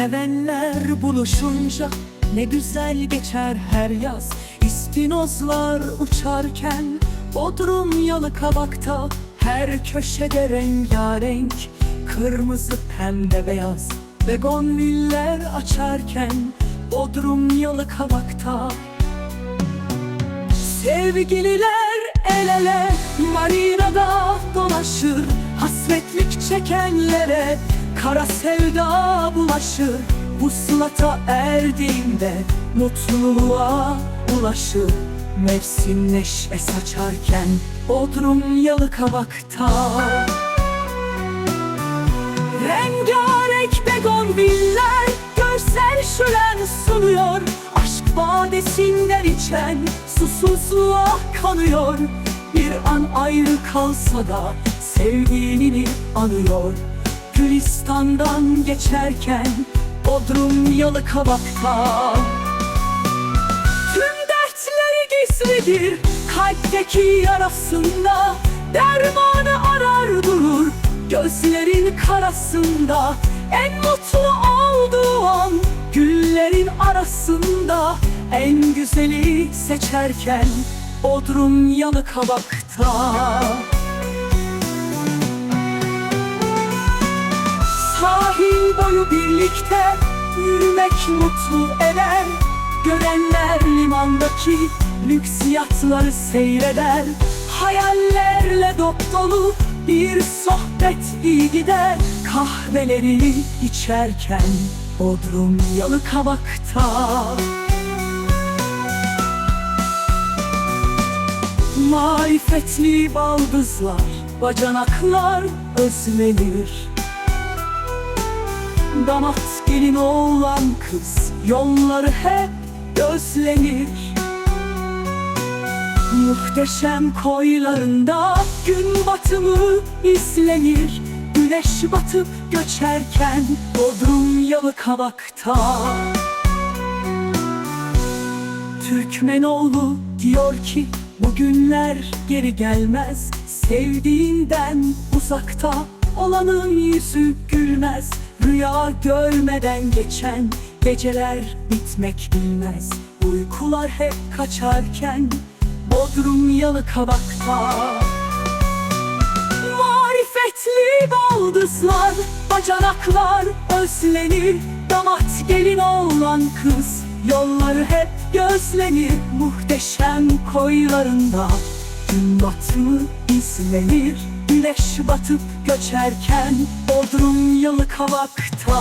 Sevenler buluşunca ne güzel geçer her yaz. İspinozlar uçarken Bodrum Yalıkavak'ta Her köşede rengarenk Kırmızı pembe beyaz. Begonviller açarken Bodrum Yalıkavak'ta Sevgililer el ele marinada dolaşır Hasretlik çekenlere kara sevda bulaşır Vuslata erdiğinde mutluluğa ulaşır. Mevsim neşe saçarken Bodrum Yalıkavak'ta Rengarenk begonviller görsel şölen sunuyor. Aşk badesinden içen susuzluğa kanıyor. Bir an ayrı kalsa da sevgilini anıyor Gülistan'dan geçerken Bodrum Yalıkavak'ta Tüm dertleri gizlidir kalpteki yarasında. Dermanı arar durur gözlerin karasında. En mutlu olduğu an güllerin arasında. En güzeli seçerken Bodrum Yalıkavak'ta Sahil boyu birlikte yürümek mutlu eder. Görenler limandaki lüks yatları seyreder. Hayallerle dop dolu bir sohbet iyi gider. Kahveleri içerken Bodrum Yalıkavak'ta Marifetli baldızlar, bacanaklar özlenir Damat gelin oğlan kız Yolları hep gözlenir Muhteşem koylarında Gün batımı izlenir. Güneş batıp göçerken Bodrum Yalıkavak'ta Türkmenoğlu diyor ki Bugünler geri gelmez. Sevdiğinden uzakta Olanın yüzü gülmez Rüya görmeden geçen Geceler bitmek bilmez. Uykular hep kaçarken Bodrum Yalıkavak'ta Marifetli baldızlar Bacanaklar özlenir. Damat gelin oğlan kız Yolları hep gözlenir. Muhteşem koylarında Gün batımı izlenir Güneş batıp göçerken Bodrum Yalıkavak'ta